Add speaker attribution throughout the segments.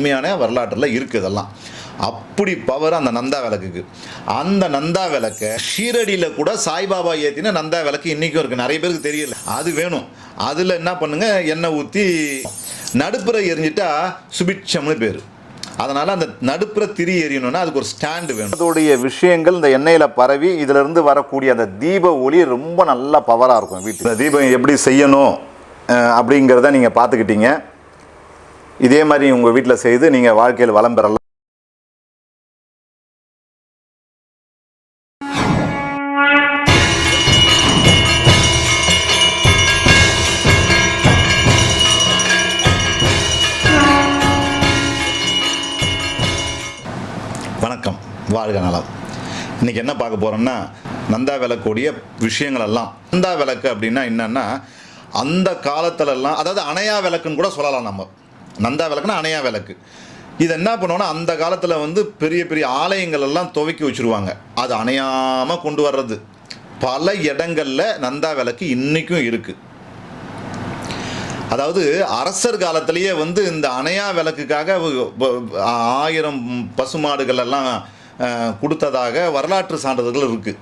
Speaker 1: உண்மையான வரலாற்றில் இருக்குது இதெல்லாம். அப்படி பவர் அந்த நந்தா விளக்குக்கு. அந்த நந்தா விளக்கை ஷீரடியில் கூட சாய்பாபா ஏற்றின நந்தா விளக்கு இன்றைக்கும் இருக்குது நிறைய பேருக்கு தெரியல. அது வேணும். அதில் என்ன பண்ணுங்க? எண்ணெய் ஊற்றி நடுப்புற எரிஞ்சிட்டா சுபிட்சம்னு பேர். அதனால் அந்த நடுப்புற திரி எரியணும்னா அதுக்கு ஒரு ஸ்டாண்டு வேணும். அதோடைய விஷயங்கள் இந்த எண்ணெயில் பரவி இதிலிருந்து வரக்கூடிய அந்த தீப ஒளி ரொம்ப நல்லா பவராக இருக்கும் வீட்டில். தீபம் எப்படி செய்யணும் அப்படிங்கிறத நீங்கள் பார்த்துக்கிட்டீங்க. இதே மாதிரி உங்கள் வீட்டில் செய்து நீங்கள் வாழ்க்கையில் வளம் பெறலாம். வணக்கம். வாழ்க நலம். இன்னைக்கு என்ன பார்க்க போறோம்னா நந்தா விளக்குடைய விஷயங்கள் எல்லாம் நந்தா விளக்கு அப்படின்னா என்னன்னா அந்த காலத்துலலாம் அதாவது அணையா விளக்குன்னு கூட சொல்லலாம் நம்ம. நந்தா விளக்குனா அணையா விளக்கு. இது என்ன பண்ணுவோம்னா அந்த காலத்தில் வந்து பெரிய பெரிய ஆலயங்கள் எல்லாம் துவக்கி வச்சுருவாங்க. அது அணையாமல் கொண்டு வர்றது. பல இடங்களில் நந்தா விளக்கு இன்றைக்கும் இருக்குது அதாவது அரசர் காலத்திலேயே வந்து இந்த அணையா விளக்குக்காக ஆயிரம் பசுமாடுகள் எல்லாம் கொடுத்ததாக வரலாற்று சான்றிதழ்கள் இருக்குது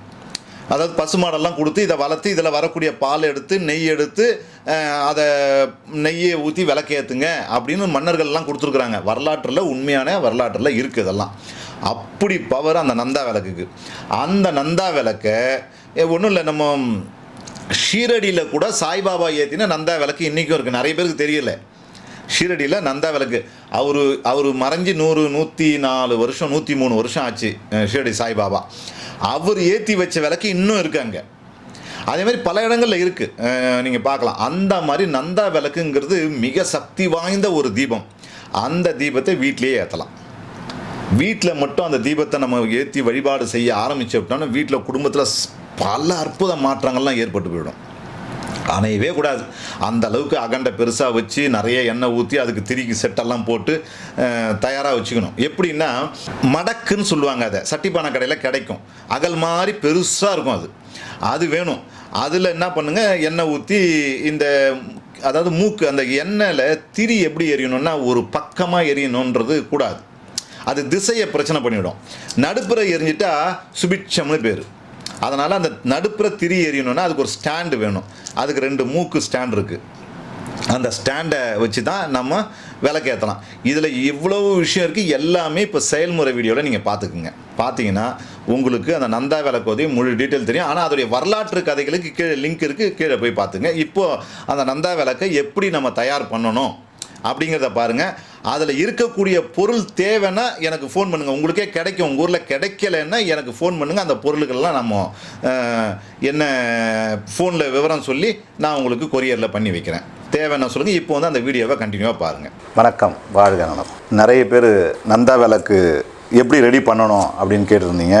Speaker 1: அதாவது பசுமாடெல்லாம் கொடுத்து இதை வளர்த்து இதில் வரக்கூடிய பால் எடுத்து நெய் எடுத்து அதை நெய்யை ஊற்றி விளக்கேற்றுங்க அப்படின்னு மன்னர்கள்லாம் கொடுத்துருக்குறாங்க. வரலாற்றில் உண்மையான வரலாற்றில் இருக்குது இதெல்லாம். அப்படி பவர் அந்த நந்தா விளக்குக்கு. அந்த நந்தா விளக்கை ஒன்றும் இல்லை நம்ம ஷீரடியில் கூட சாய்பாபா ஏற்றின நந்தா விளக்கு இன்றைக்கும் இருக்குது நிறைய பேருக்கு தெரியல. ஷீரடியில் நந்தா விளக்கு. அவர் அவர் மறைஞ்சு நூறு நூற்றி நாலு வருஷம் நூற்றி மூணு வருஷம் ஆச்சு ஷீரடி சாய்பாபா. அவர் ஏற்றி வச்ச விளக்கு இன்னும் இருக்கு அங்கே. அதே மாதிரி பல இடங்களில் இருக்குது நீங்கள் பார்க்கலாம். அந்த மாதிரி நந்தா விளக்குங்கிறது மிக சக்தி வாய்ந்த ஒரு தீபம். அந்த தீபத்தை வீட்டிலேயே ஏற்றலாம் வீட்டில் மட்டும் அந்த தீபத்தை நம்ம ஏற்றி வழிபாடு செய்ய ஆரம்பிச்சோம்னா வீட்டில் குடும்பத்தில் பல அற்புத மாற்றங்கள்லாம் ஏற்பட்டு போயிடும். அணையவே கூடாது. அந்த அளவுக்கு அகண்டை பெருசாக வச்சு நிறைய எண்ணெய் ஊற்றி அதுக்கு திரிக்கு செட்டெல்லாம் போட்டு தயாராக வச்சுக்கணும். எப்படின்னா மடக்குன்னு சொல்லுவாங்க அதை. சட்டிப்பானை கடையில் கிடைக்கும். அகல் மாதிரி பெருசாக இருக்கும் அது. அது வேணும். அதில் என்ன பண்ணுங்க எண்ணெய் ஊற்றி இந்த அதாவது மூக்கு அந்த எண்ணெயில் திரி எப்படி எரியணும்னா ஒரு பக்கமாக எரியணுன்றது கூடாது. அது திசையை பிரச்சனை பண்ணிவிடும். நடுப்புற எரிஞ்சிட்டா சுபிட்சம்னு பேர். அதனால் அந்த நடுப்புற திரி எரியணும்னா அதுக்கு ஒரு ஸ்டாண்டு வேணும். அதுக்கு ரெண்டு மூக்கு ஸ்டாண்ட் இருக்குது அந்த ஸ்டாண்டை வச்சு தான் நம்ம விளக்கேற்றலாம் இதில் இவ்வளவு விஷயம் இருக்குது எல்லாமே இப்போ செயல்முறை வீடியோவில் நீங்கள் பார்த்துக்குங்க பார்த்தீங்கன்னா உங்களுக்கு அந்த நந்தா விளக்கோதை முழு டீட்டெயில் தெரியும். ஆனால் அதோடைய வரலாற்று கதைகளுக்கு கீழே லிங்க் இருக்குது கீழே போய் பார்த்துங்க இப்போது அந்த நந்தா விளக்கை எப்படி நம்ம தயார் பண்ணணும்? அப்படிங்கிறத பாருங்கள் அதில் இருக்கக்கூடிய பொருள் தேவைன்னா எனக்கு ஃபோன் பண்ணுங்கள் உங்களுக்கே கிடைக்கும். உங்கள் ஊரில் கிடைக்கலன்னா எனக்கு ஃபோன் பண்ணுங்கள் அந்த பொருளுக்கெல்லாம் நம்ம என்ன ஃபோனில் விவரம் சொல்லி நான் உங்களுக்கு கொரியரில் பண்ணி வைக்கிறேன். தேவைன்னா சொல்லுங்கள் இப்போ வந்து அந்த வீடியோவை கண்டினியூவாக பாருங்கள் வணக்கம். வாழ்க நலம். நிறைய பேர் நந்தா விளக்கு எப்படி ரெடி பண்ணணும் அப்படின்னு கேட்டிருந்தீங்க.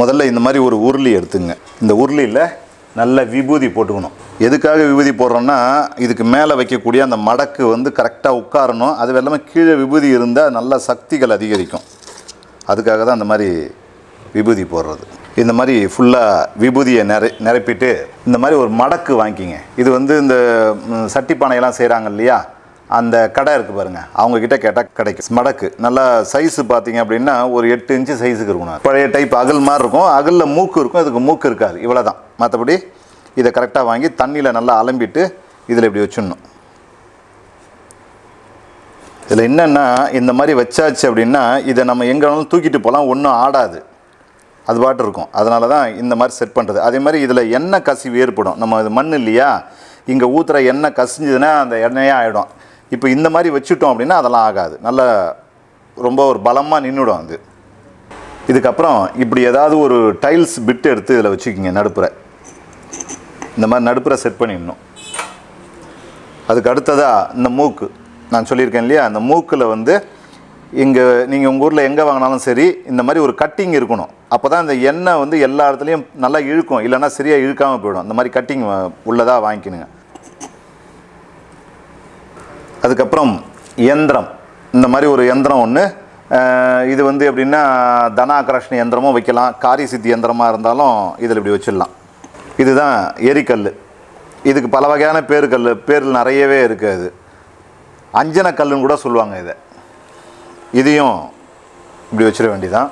Speaker 1: முதல்ல இந்த மாதிரி ஒரு உருளி எடுத்துங்க. இந்த உருளியில் நல்ல விபூதி போட்டுக்கணும். எதுக்காக விபூதி போடுறோன்னா இதுக்கு மேலே வைக்கக்கூடிய அந்த மடக்கு வந்து கரெக்டாக உட்காரணும். அது எல்லாமே கீழே விபூதி இருந்தால் நல்ல சக்திகள் அதிகரிக்கும். அதுக்காக தான் அந்த மாதிரி விபூதி போடுறது. இந்த மாதிரி ஃபுல்லாக விபூதியை நிறை நிரப்பிட்டு இந்த மாதிரி ஒரு மடக்கு வாங்கிக்கிங்க. இது வந்து இந்த சட்டி பானையெல்லாம் செய்கிறாங்க இல்லையா? அந்த கடை இருக்குது பாருங்கள் அவங்கக்கிட்ட கேட்டால் கிடைக்கும். மடக்கு. நல்லா சைஸு பார்த்தீங்க அப்படின்னா ஒரு எட்டு இன்ச்சு சைஸுக்கு இருக்கணும். பழைய டைப் அகல் மாதிரி இருக்கும். அகலில் மூக்கு இருக்கும். இதுக்கு மூக்கு இருக்காது. இவ்வளோ தான் மற்றபடி இதை கரெக்டாக வாங்கி தண்ணியில் நல்லா அலம்பிட்டு இதில் இப்படி வச்சிடணும். இதில் என்னென்னா இந்த மாதிரி வச்சாச்சு அப்படின்னா இதை நம்ம எங்கே வேணாலும் தூக்கிட்டு போகலாம் ஒன்றும் ஆடாது. அது பாட்டு இருக்கும். அதனால தான் இந்த மாதிரி செட் பண்ணுறது அதே மாதிரி இதில் எண்ணெய் கசிவு ஏற்படும். நம்ம இது மண் இல்லையா? இங்கே ஊற்றுற எண்ணெய் கசிஞ்சதுன்னா அந்த எண்ணெயாக ஆகிடும் இப்போ இந்த மாதிரி வச்சுட்டோம் அப்படின்னா அதெல்லாம் ஆகாது. நல்ல ரொம்ப ஒரு பலமாக நின்றுடும் அது. இதுக்கப்புறம் இப்படி ஏதாவது ஒரு டைல்ஸ் பிட் எடுத்து இதில் வச்சுக்கிங்க நடுப்புற. இந்த மாதிரி நடுப்புற செட் பண்ணிடணும். அதுக்கு அடுத்ததாக இந்த மூக்கு. நான் சொல்லியிருக்கேன் இல்லையா? அந்த மூக்கில் வந்து இங்கே நீங்கள் உங்கள் ஊரில் எங்கே வாங்கினாலும் சரி இந்த மாதிரி ஒரு கட்டிங் இருக்கணும். அப்போ தான் இந்த எண்ணெய் வந்து எல்லா இடத்துலையும் நல்லா இழுக்கும். இல்லைன்னா சரியாக இழுக்காமல் போயிடும். இந்த மாதிரி கட்டிங் உள்ளதாக வாங்கிக்கணுங்க. அதுக்கப்புறம் இயந்திரம் இந்த மாதிரி ஒரு இயந்திரம் ஒன்று இது வந்து எப்படின்னா தனாகரஷ்ண இயந்திரமும் வைக்கலாம். காரி சித்தி இயந்திரமாக இருந்தாலும் இதில் இப்படி வச்சிடலாம். இதுதான் எரிக்கல் இதுக்கு பல வகையான பேருக்கல் பேரில் நிறையவே இருக்குது அது. அஞ்சனக்கல்லுன்னு கூட சொல்லுவாங்க இதை. இதையும் இப்படி வச்சிட வேண்டியதான்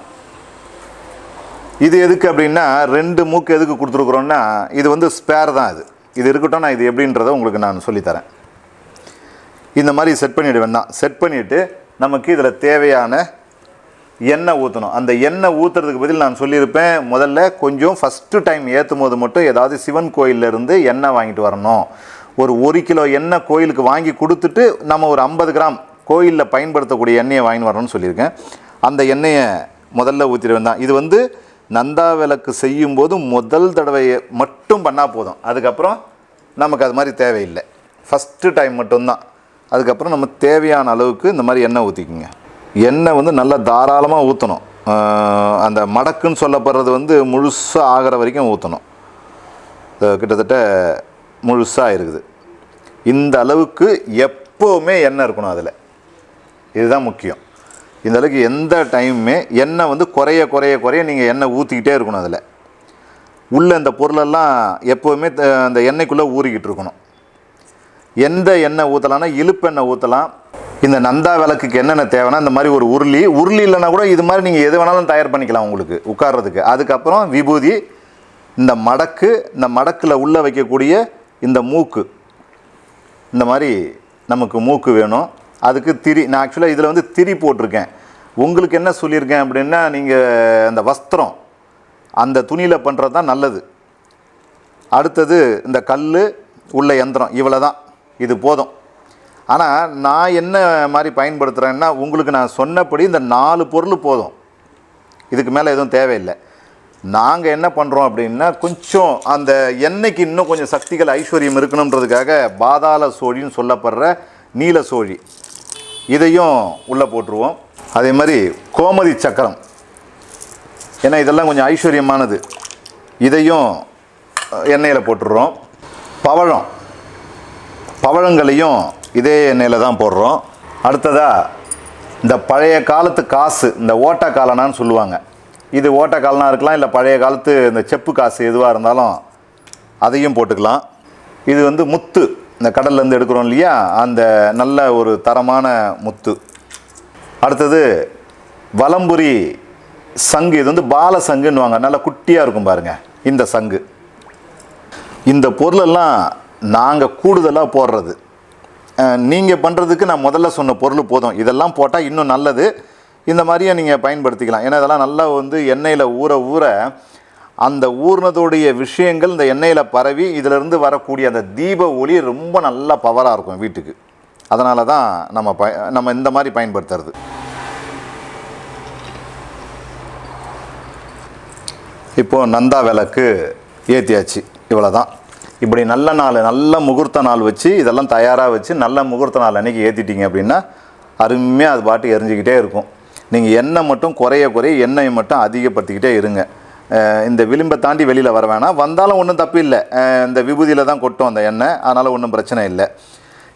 Speaker 1: இது எதுக்கு அப்படின்னா ரெண்டு மூக்கு எதுக்கு கொடுத்துருக்குறோன்னா இது வந்து ஸ்பேர் தான் இது இது இருக்கட்டும் நான் இது எப்படின்றத உங்களுக்கு நான் சொல்லித்தரேன். இந்த மாதிரி செட் பண்ணிவிடுவேன் தான் செட் பண்ணிவிட்டு நமக்கு இதில் தேவையான எண்ணெய் ஊற்றணும் அந்த எண்ணெய் ஊற்றுறதுக்கு பதில் நான் சொல்லியிருப்பேன். முதல்ல கொஞ்சம் ஃபஸ்ட்டு டைம் ஏற்றும் போது மட்டும் ஏதாவது சிவன் கோயில்ல இருந்து எண்ணெய் வாங்கிட்டு வரணும். ஒரு ஒரு கிலோ எண்ணெய் கோயிலுக்கு வாங்கி கொடுத்துட்டு நம்ம ஒரு ஐம்பது கிராம் கோயிலில் பயன்படுத்தக்கூடிய எண்ணெயை வாங்கி வரணும்னு சொல்லியிருக்கேன். அந்த எண்ணெயை முதல்ல ஊற்றிடுவேன் தான். இது வந்து நந்தா விளக்கு செய்யும்போது முதல் தடவையை மட்டும் பண்ணால் போதும். அதுக்கப்புறம் நமக்கு அது மாதிரி தேவையில்லை. ஃபஸ்ட்டு டைம் மட்டும்தான். அதுக்கப்புறம் நம்ம தேவையான அளவுக்கு இந்த மாதிரி எண்ணெய் ஊற்றிக்குங்க எண்ணெய் வந்து நல்லா தாராளமாக ஊற்றணும் அந்த மடக்குன்னு சொல்லப்படுறது வந்து முழுசாக ஆகிற வரைக்கும் ஊற்றணும் கிட்டத்தட்ட முழுசாக இருக்குது. இந்த அளவுக்கு எப்போவுமே எண்ணெய் இருக்கணும் அதில். இதுதான் முக்கியம். இந்த அளவுக்கு எந்த டைமுமே எண்ணெய் வந்து குறைய குறைய குறைய நீங்கள் எண்ணெய் ஊற்றிக்கிட்டே இருக்கணும் அதில். உள்ளே இந்த பொருளெல்லாம் எப்போவுமே த- அந்த எண்ணெய்க்குள்ளே ஊறிக்கிட்டு இருக்கணும். எந்த எண்ணெய் ஊற்றலாம்னா இழுப்பெண்ணெய் ஊற்றலாம் இந்த நந்தா விளக்குக்கு என்னென்ன தேவைன்னா இந்த மாதிரி ஒரு உருளி உருளி இல்லைன்னா கூட இது மாதிரி நீங்கள் எது வேணாலும் தயார் பண்ணிக்கலாம் உங்களுக்கு உட்கார்றதுக்கு. அதுக்கப்புறம் விபூதி இந்த மடக்கு இந்த மடக்கில் உள்ளே வைக்கக்கூடிய இந்த மூக்கு. இந்த மாதிரி நமக்கு மூக்கு வேணும். அதுக்கு திரி நான் ஆக்சுவலாக இதில் வந்து திரி போட்டிருக்கேன். உங்களுக்கு என்ன சொல்லியிருக்கேன் அப்படின்னா நீங்கள் அந்த வஸ்திரம் அந்த துணியில் பண்ணுறது தான் நல்லது. அடுத்தது இந்த கல் உள்ள யந்திரம் இவ்வளோ தான் இது போதும். ஆனால் நான் என்ன மாதிரி பயன்படுத்துகிறேன்னா உங்களுக்கு நான் சொன்னபடி இந்த நாலு பொருள் போதும். இதுக்கு மேலே எதுவும் தேவையில்லை. நாங்கள் என்ன பண்ணுறோம் அப்படின்னா கொஞ்சம் அந்த எண்ணெய்க்கு இன்னும் கொஞ்சம் சக்திகள் ஐஸ்வர்யம் இருக்கணுன்றதுக்காக பாதாள சோழின்னு சொல்லப்படுற நீல சோழி. இதையும் உள்ளே போட்டுருவோம். அதே மாதிரி கோமதி சக்கரம். ஏன்னா இதெல்லாம் கொஞ்சம் ஐஸ்வர்யமானது. இதையும் எண்ணெயில் போட்டுடுறோம். பவழம். பவழங்களையும் இதே எண்ணெயில் தான் போடுறோம். அடுத்ததாக இந்த பழைய காலத்து காசு இந்த ஓட்ட காலனான்னு சொல்லுவாங்க. இது ஓட்ட காலனாக இருக்கலாம் இல்லை பழைய காலத்து இந்த செப்பு காசு எதுவாக இருந்தாலும் அதையும் போட்டுக்கலாம். இது வந்து முத்து இந்த கடல்லேருந்து எடுக்கிறோம் இல்லையா? அந்த நல்ல ஒரு தரமான முத்து. அடுத்தது வலம்புரி சங்கு. இது வந்து பால சங்குன்னுவாங்க. நல்லா குட்டியாக இருக்கும் பாருங்கள் இந்த சங்கு. இந்த பொருளெல்லாம் நாங்கள் கூடுதலாக போடுறது. நீங்கள் பண்ணுறதுக்கு நான் முதல்ல சொன்ன பொருள் போதும். இதெல்லாம் போட்டால் இன்னும் நல்லது. இந்த மாதிரியே நீங்கள் பயன்படுத்திக்கலாம். ஏன்னா இதெல்லாம் நல்லா வந்து எண்ணெயில் ஊற ஊற அந்த ஊறினதுடைய விஷயங்கள் இந்த எண்ணெயில் பரவி இதிலிருந்து வரக்கூடிய அந்த தீப ஒளி ரொம்ப நல்லா பவராக இருக்கும் வீட்டுக்கு. அதனால தான் நம்ம ப நம்ம இந்த மாதிரி பயன்படுத்துறது. இப்போது நந்தா விளக்கு ஏற்றியாச்சு இவ்வளோ தான் இப்படி நல்ல நாள் நல்ல முகூர்த்த நாள் வச்சு இதெல்லாம் தயாராக வச்சு நல்ல முகூர்த்த நாள் அன்றைக்கி ஏற்றிட்டீங்க அப்படின்னா அருமையாக அது பாட்டு எரிஞ்சிக்கிட்டே இருக்கும். நீங்கள் எண்ணெய் மட்டும் குறைய குறைய எண்ணெயை மட்டும் அதிகப்படுத்திக்கிட்டே இருங்க. இந்த விளிம்பை தாண்டி வெளியில் வர வேணாம். வந்தாலும் ஒன்றும் தப்பு இல்லை. இந்த விபூதியில் தான் கொட்டும் அந்த எண்ணெய். அதனால் ஒன்றும் பிரச்சனை இல்லை.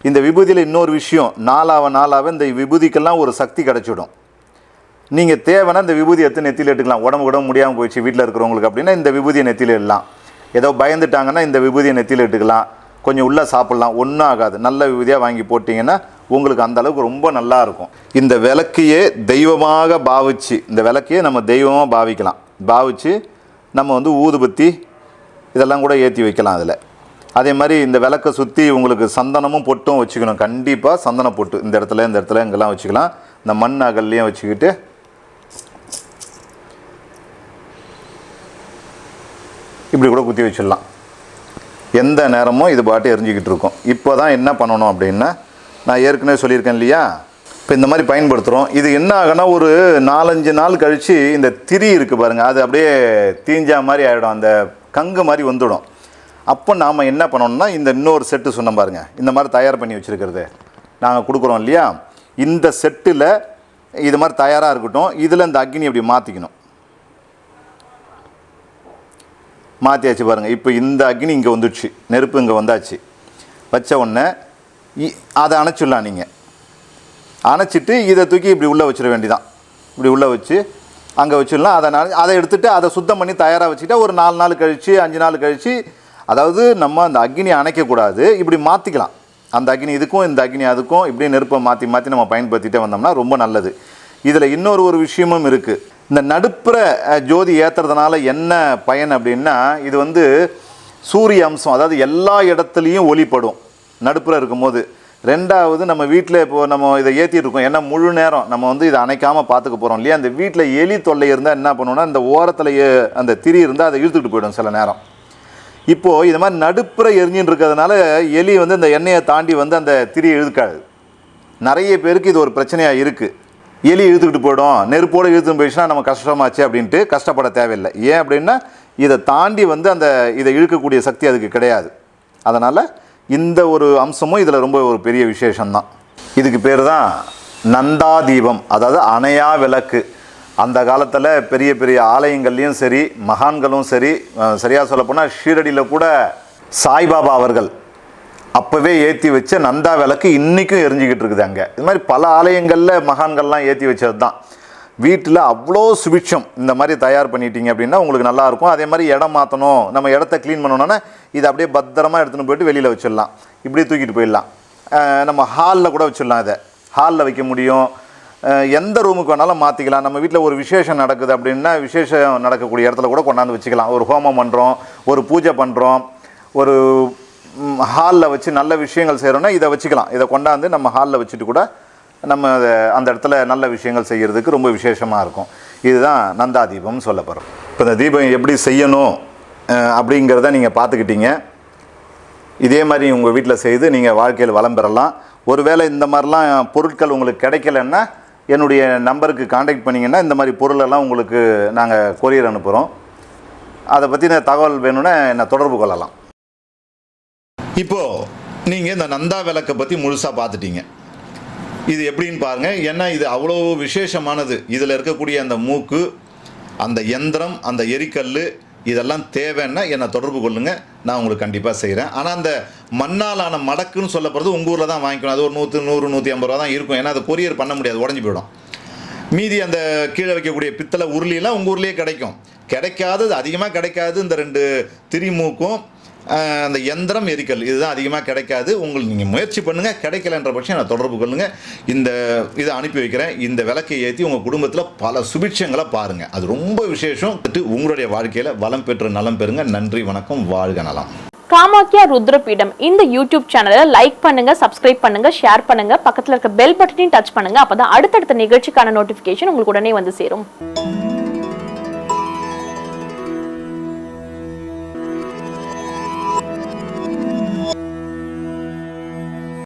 Speaker 1: இந்த விபூதியில் இன்னொரு விஷயம் நாளாக நாளாக இந்த விபூதிக்கெல்லாம் ஒரு சக்தி கிடச்சிடும். நீங்கள் தேவைன்னா இந்த விபூதி எடுத்து நெத்தியில் எடுக்கலாம் உடம்பு உடம்பு முடியாமல் போயிடுச்சு வீட்டில் இருக்கிறவங்களுக்கு அப்படின்னா இந்த விபூதியை நெத்தியில் எல்லாம் ஏதோ பயந்துட்டாங்கன்னா இந்த விபூதியை நெத்தியில் எடுக்கலாம் கொஞ்சம் உள்ளே சாப்பிட்லாம். ஒன்றும் ஆகாது. நல்ல விபூதியாக வாங்கி போட்டிங்கன்னா உங்களுக்கு அந்த அளவுக்கு ரொம்ப நல்லா இருக்கும். இந்த விளக்கையே தெய்வமாக பாவிச்சு இந்த விளக்கையே நம்ம தெய்வமாக பாவிக்கலாம். பாவிச்சு நம்ம வந்து ஊதுபத்தி இதெல்லாம் கூட ஏற்றி வைக்கலாம் அதில். அதே மாதிரி இந்த விளக்கை சுற்றி உங்களுக்கு சந்தனமும் பொட்டும் வச்சுக்கணும். கண்டிப்பாக சந்தன பொட்டு. இந்த இடத்துல இந்த இடத்துல இங்கெல்லாம் வச்சுக்கலாம். இந்த மண் அகல்லையும் வச்சுக்கிட்டு இப்படி கூட குத்தி வச்சிடலாம். எந்த நேரமும் இது பாட்டு எரிஞ்சிக்கிட்டு இருக்கும். இப்போ தான் என்ன பண்ணணும் அப்படின்னா நான் ஏற்கனவே சொல்லியிருக்கேன் இல்லையா? இப்போ இந்த மாதிரி பயன்படுத்துகிறோம் இது என்ன ஆகுனா ஒரு நாலஞ்சு நாள் கழித்து இந்த திரி இருக்குது பாருங்கள் அது அப்படியே தீஞ்சா மாதிரி ஆகிடும் அந்த கங்கு மாதிரி வந்துடும். அப்போ நாம் என்ன பண்ணணும்னா இந்த இன்னொரு செட்டு சொன்னோம் பாருங்கள் இந்த மாதிரி தயார் பண்ணி வச்சுருக்கிறது. நாங்கள் கொடுக்குறோம் இல்லையா? இந்த செட்டில் இது மாதிரி தயாராக இருக்கட்டும். இதில் இந்த அக்னி அப்படி மாற்றிக்கணும் மாற்றியாச்சு பாருங்கள் இப்போ இந்த அக்னி இங்கே வந்துடுச்சு. நெருப்பு இங்கே வந்தாச்சு. வச்ச உடனே இ- அதை அணைச்சிடலாம் நீங்கள் அணைச்சிட்டு இதை தூக்கி இப்படி உள்ளே வச்சிட வேண்டிதான். இப்படி உள்ளே வச்சு அங்கே வச்சிடலாம். அதை நான் அதை எடுத்துகிட்டு அதை சுத்தம் பண்ணி தயாராக வச்சுக்கிட்டா ஒரு நாலு நாள் கழித்து அஞ்சு நாள் கழித்து அதாவது நம்ம அந்த அக்னி அணைக்கக்கூடாது இப்படி மாற்றிக்கலாம் அந்த அக்னி இதுக்கும் இந்த அக்னி அதுக்கும் இப்படி நெருப்பை மாற்றி மாற்றி நம்ம பயன்படுத்திட்டே வந்தோம்னா ரொம்ப நல்லது. இதில் இன்னொரு ஒரு விஷயமும் இருக்குது இந்த நடுப்புற ஜோதி ஏற்றுறதுனால என்ன பயன் அப்படின்னா இது வந்து சூரிய அம்சம் அதாவது எல்லா இடத்துலையும் ஒளிப்படும். நடுப்புற இருக்கும்போது. ரெண்டாவது நம்ம வீட்டில் இப்போது நம்ம இதை ஏற்றிட்டு இருக்கோம். ஏன்னா முழு நேரம் நம்ம வந்து இதை அணைக்காமல் பார்த்துக்க போகிறோம் இல்லையா? அந்த வீட்டில் எலி தொல்லை இருந்தால் என்ன பண்ணுவோம்னா இந்த ஓரத்தில் அந்த திரி இருந்தால் அதை இழுத்துக்கிட்டு போயிடும் சில நேரம். இப்போது இது மாதிரி நடுப்புற எரிஞ்சுன்னு இருக்கிறதுனால எலி வந்து இந்த எண்ணெயை தாண்டி வந்து அந்த திரியை இழுக்காது. நிறைய பேருக்கு இது ஒரு பிரச்சனையாக இருக்குது எலி இழுத்துக்கிட்டு போயிடும். நெருப்போடு இழுத்துட்டு போயிடுச்சுன்னா நம்ம கஷ்டமாச்சு அப்படின்ட்டு கஷ்டப்பட தேவையில்லை. ஏன் அப்படின்னா இதை தாண்டி வந்து அந்த இதை இழுக்கக்கூடிய சக்தி அதுக்கு கிடையாது. அதனால் இந்த ஒரு அம்சமும் இதில் ரொம்ப ஒரு பெரிய விசேஷம்தான். இதுக்கு பேர் தான் நந்தா தீபம் அதாவது அணையா விளக்கு. அந்த காலத்தில் பெரிய பெரிய ஆலயங்கள்லேயும் சரி மகான்களும் சரி சரியாக சொல்லப்போனால் ஷீரடியில் கூட சாய்பாபா அவர்கள் அப்போவே ஏற்றி வச்ச நந்தா விளக்கு இன்றைக்கும் எரிஞ்சிக்கிட்டு இருக்குது அங்கே. இது மாதிரி பல ஆலயங்களில் மகான்கள்லாம் ஏற்றி வச்சது தான் வீட்டில் அவ்வளோ சுபிட்சம் இந்த மாதிரி தயார் பண்ணிட்டீங்க அப்படின்னா உங்களுக்கு நல்லாயிருக்கும் அதே மாதிரி இடம் மாற்றணும் நம்ம இடத்த க்ளீன் பண்ணணுன்னா இதை அப்படியே பத்திரமா எடுத்துன்னு போயிட்டு வெளியில் வச்சிடலாம். இப்படியே தூக்கிட்டு போயிடலாம். நம்ம ஹாலில் கூட வச்சிடலாம் இதை. ஹாலில் வைக்க முடியும். எந்த ரூமுக்கு வேணாலும் மாற்றிக்கலாம் நம்ம வீட்டில் ஒரு விசேஷம் நடக்குது அப்படின்னா விசேஷம் நடக்கக்கூடிய இடத்துல கூட கொண்டாந்து வச்சுக்கலாம். ஒரு ஹோமம் பண்ணுறோம் ஒரு பூஜை பண்ணுறோம் ஒரு ஹாலில் வச்சு நல்ல விஷயங்கள் செய்கிறோன்னா இதை வச்சுக்கலாம். இதை கொண்டாந்து நம்ம ஹாலில் வச்சுட்டு கூட நம்ம அதை அந்த இடத்துல நல்ல விஷயங்கள் செய்கிறதுக்கு ரொம்ப விசேஷமாக இருக்கும். இதுதான் நந்தா தீபம்னு சொல்ல போகிறோம் இப்போ இந்த தீபம் எப்படி செய்யணும் அப்படிங்கிறத நீங்கள் பார்த்துக்கிட்டீங்க. இதே மாதிரி உங்கள் வீட்டில் செய்து நீங்கள் வாழ்க்கையில் வளம் பெறலாம். ஒருவேளை இந்த மாதிரிலாம் பொருட்கள் உங்களுக்கு கிடைக்கலன்னா என்னுடைய நம்பருக்கு காண்டாக்ட் பண்ணிங்கன்னா இந்த மாதிரி பொருளெல்லாம் உங்களுக்கு நாங்கள் கொரியர் அனுப்புகிறோம் அதை பற்றின தகவல் வேணும்னா என்னை தொடர்பு கொள்ளலாம். இப்போது நீங்கள் இந்த நந்தா விளக்கை பற்றி முழுசாக பார்த்துட்டீங்க. இது எப்படின்னு பாருங்கள் ஏன்னா இது அவ்வளோ விசேஷமானது. இதில் இருக்கக்கூடிய அந்த மூக்கு அந்த எந்திரம் அந்த எரிக்கல் இதெல்லாம் தேவைன்னா என்னை தொடர்பு கொள்ளுங்கள் நான் உங்களுக்கு கண்டிப்பாக செய்கிறேன் ஆனால் அந்த மண்ணாலான மடக்குன்னு சொல்லப்படுறது உங்கள் ஊரில் தான் வாங்கிக்கணும். அது ஒரு நூற்று நூறு நூற்றி ஐம்பது ரூபா தான் இருக்கும். ஏன்னா அது கொரியர் பண்ண முடியாது. உடஞ்சி போயிடும். மீதி அந்த கீழே வைக்கக்கூடிய பித்தளை உருளிலாம் உங்கள் ஊர்லேயே கிடைக்கும். கிடைக்காதது அதிகமாக கிடைக்காது. இந்த ரெண்டு திரிமூக்கும் அந்த எந்திரம் எரிக்கல் இதுதான் அதிகமாக கிடைக்காது. உங்களுக்கு நீங்கள் முயற்சி பண்ணுங்கள் கிடைக்கலன்ற பட்சம் நான் தொடர்பு கொள்ளுங்கள் இந்த இதை அனுப்பி வைக்கிறேன். இந்த விளக்கை ஏற்றி உங்கள் குடும்பத்தில் பல சுபிட்சங்களை பாருங்கள் அது ரொம்ப விசேஷம். உங்களுடைய வாழ்க்கையில் வளம் பெற்று நலம் பெறுங்க. நன்றி வணக்கம் வாழ்க நலம்.
Speaker 2: காமாக்கியா ருத்ரபீடம். இந்த யூடியூப் சேனலை லைக் பண்ணுங்க சப்ஸ்கிரைப் பண்ணுங்க ஷேர் பண்ணுங்க. பக்கத்தில் இருக்க பெல் பட்டனையும் டச் பண்ணுங்க. அப்பதான் அடுத்தடுத்த நிகழ்ச்சிக்கான நோட்டிபிகேஷன் உங்களுக்கு உடனே வந்து சேரும்.